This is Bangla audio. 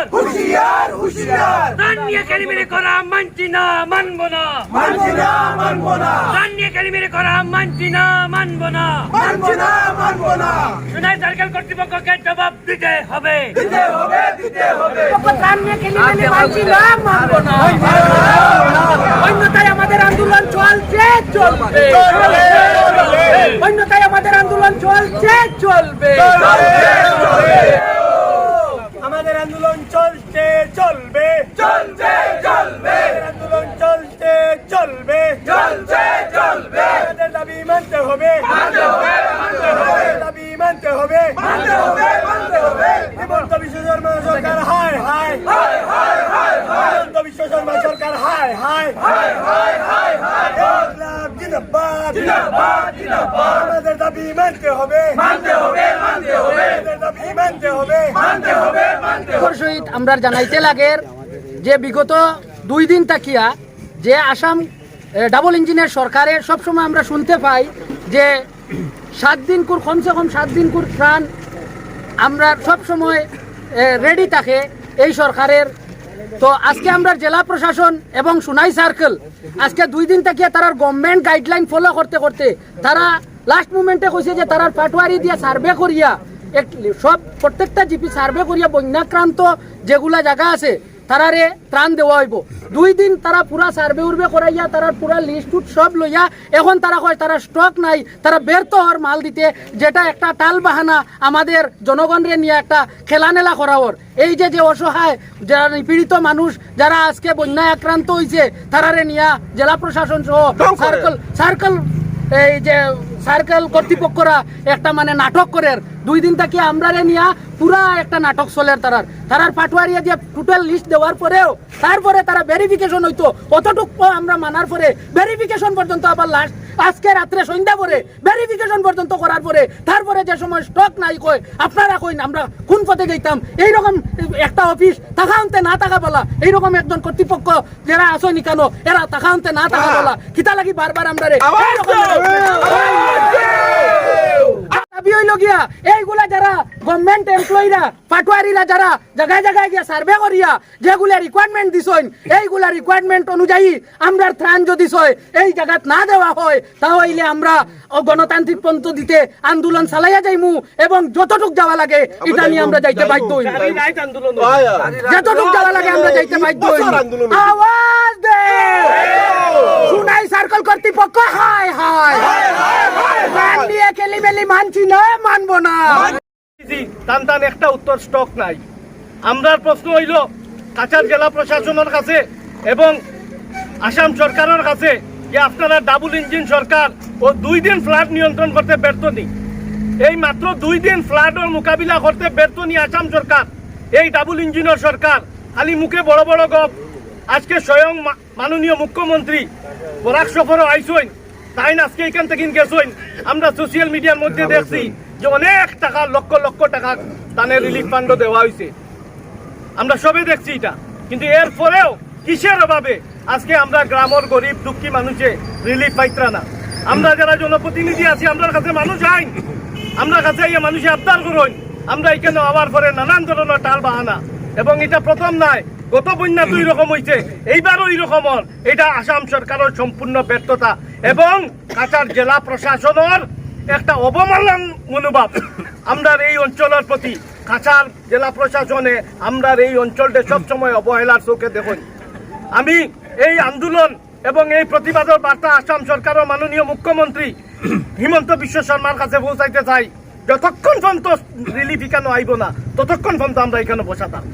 হুঁশিয়ার। হুশিয়ার হুশিয়ার। প্রাণ নিয়ে করা মানছি না মানবো না। মানছি না মানবো না। প্রাণ নিয়ে করা মানছি না মানবো না। মানছি না মানবো না। সুনাই সার্কেল কর্তৃপক্ষকে জবাব দিতে হবে। দিতে হবে দিতে হবে। অন্যথায় আমাদের আন্দোলন চলছে চলবে। অন্যথায় আমাদের আন্দোলন চলছে চলবে চলছে চলবে আন্দোলন চলছে চলবে চলছে চলবে আমাদের দাবি মানতে হবে মানতে হবে মানতে হবে দাবি মানতে হবে মানতে হবে মানতে হবে। হিমন্ত বিশ্ব শর্মা সরকার হায় হায়। হায় হায় হায় হায়। হিমন্ত বিশ্ব শর্মা সরকার হায় হায়। হায় হায় হায় হায়। ইনকলাব জিন্দাবাদ। জিন্দাবাদ জিন্দাবাদ। আমাদের দাবি মানতে হবে। মানতে হবে মানতে হবে। আমাদের দাবি মানতে হবে। মানতে হবে মানতে হবে। সহিত আমরা জানাইতে লাগের যে বিগত দুই দিন তাকিয়া যে আসাম ডাবল ইঞ্জিনের সরকারে সবসময় আমরা শুনতে পাই যে সাত দিন কুর কমসে কম সাত দিন কুর ত্রাণ আমরা সব সময় রেডি থাকে এই সরকারের। তো আজকে আমরা জেলা প্রশাসন এবং সুনাই সার্কেল আজকে দুই দিন থেকে তারা গভর্নমেন্ট গাইডলাইন ফলো করতে করতে, তারা লাস্ট মুমেন্টে কইছে যে তারা পাটোয়ারি দিয়ে সার্ভে করিয়া, এক, সব প্রত্যেকটা জিপি সার্ভে করিয়া বন্যাক্রান্ত যেগুলা জায়গা আছে তারারে ত্রাণ দেওয়া হইব। দুই দিন তারা পুরা সার্ভে উর্ভে করাইয়া তারা পুরা লিস্ট সব লইয়া এখন তারা কয় তারা স্টক নাই তারা ব্যর্থ হওয়ার মাল দিতে যেটা একটা টাল বাহানা আমাদের জনগণরে নিয়ে একটা খেলানেলা করাওয়ার এই যে যে অসহায় যারা নিপীড়িত মানুষ যারা আজকে বন্যায় আক্রান্ত হয়েছে তারারে নিয়া জেলা প্রশাসন সহ সার্কেল সার্কেল এই যে সার্কেল কর্তৃপক্ষরা একটা মানে নাটক করের দুই দিন থেকে আমরা নিয়া পুরা একটা নাটক চলের তারার। তারার পাটুয়ারিয়া যে টোটাল লিস্ট দেওয়ার পরেও তারপরে তারা ভেরিফিকেশন হইতো। অতটুক আমরা মানার পরে ভেরিফিকেশন পর্যন্ত আবার লাস্ট আজকে রাত্রে সন্ধ্যা পরে ভেরিফিকেশন পর্যন্ত করার পরে তারপরে যে সময় স্টক নাই কয় আপনারা কইন আমরা কোন পথে গেতাম এইরকম একটা অফিস তাকাউন্তে না থাকা বলা এইরকম একজন কর্তৃপক্ষ যারা আসনি কেন এরা তাকাউন্তে না থাকা বলা কিতা লাগি বারবার আমরা রে দাবি হইল গিয়া এইগুলা যারা গভর্নমেন্ট এমপ্লয়িরা পাটোয়ারিরা যারা জায়গায় জায়গায় গিয়া সার্ভে করিয়া যেগুলা রিকোয়ারমেন্ট দিছইন এইগুলা রিকোয়ারমেন্ট অনুযায়ী আমরা ত্রাণ যদি এই জায়গাত না দেওয়া হয় তাহলে আমরা ও গণতান্ত্রিক পদ্ধতিতে আন্দোলন চালাইয়া যাইমু এবং যতটুক যাওয়া লাগে এটা নিয়ে আমরা যাইতে বাধ্য হইমু। যতটুক যাওয়া লাগে আমরা যাইতে বাধ্য হইমু। আওয়াজ! সুনাই সার্কেল কর্তৃপক্ষ, হায় হায়। মান নিয়ে খেলি মেলি মানছি না, মানবো না। টান টান একটা উত্তর স্টক নাই। আমরার প্রশ্ন হইল, কাছাড় জেলা প্রশাসনের কাছে এবং আসাম সরকারের কাছে যে আপনারা ডাবল ইঞ্জিন সরকার ও দুই দিন ফ্লাড নিয়ন্ত্রণ করতে ব্যর্থ নি। এই মাত্র দুই দিন ফ্লাডের মোকাবিলা করতে ব্যর্থ নি আসাম সরকার। এই ডাবল ইঞ্জিনের সরকার, খালি মুখে বড় বড় গপ। আজকে স্বয়ং মাননীয় মুখ্যমন্ত্রী বরাক সফরও আইসইন। তাই না? আজকে এখান থেকে গেছইন আমরা সোশ্যাল মিডিয়ার মধ্যে দেখছি যে অনেক টাকা লক্ষ লক্ষ টাকা তানের রিলিফ ফান্ড দেওয়া হয়েছে আমরা সবে দেখছি এটা। কিন্তু এর এরপরেও কিসের অভাবে আজকে আমরা গ্রামের গরিব দুঃখী মানুষে রিলিফ পাইত্রা না? আমরা যারা জনপ্রতিনিধি আছি আমরা কাছে মানুষ আইন। আমরা কাছে এই মানুষে আবদার করুন আমরা এখানে আবার পরে নানান ধরনের টাল বাহানা এবং এটা প্রথম নয় গত বন্যা দুই রকম হয়েছে এইবারও এই রকমের এটা আসাম সরকারের সম্পূর্ণ ব্যর্থতা এবং কাছাড় জেলা প্রশাসনের একটা অবমানন মনোভাব। আমরা এই অঞ্চলের প্রতি, কাছাড় জেলা প্রশাসনে আমরা এই অঞ্চলটা সবসময় অবহেলার চোখে দেখুন। আমি এই আন্দোলন এবং এই প্রতিবাদের বার্তা আসাম সরকারের মাননীয় মুখ্যমন্ত্রী হিমন্ত বিশ্ব শর্মার কাছে পৌঁছাইতে চাই। যতক্ষণ পর্যন্ত রিলিফ এখানে আইব না, ততক্ষণ পর্যন্ত আমরা এখানে বসাতাম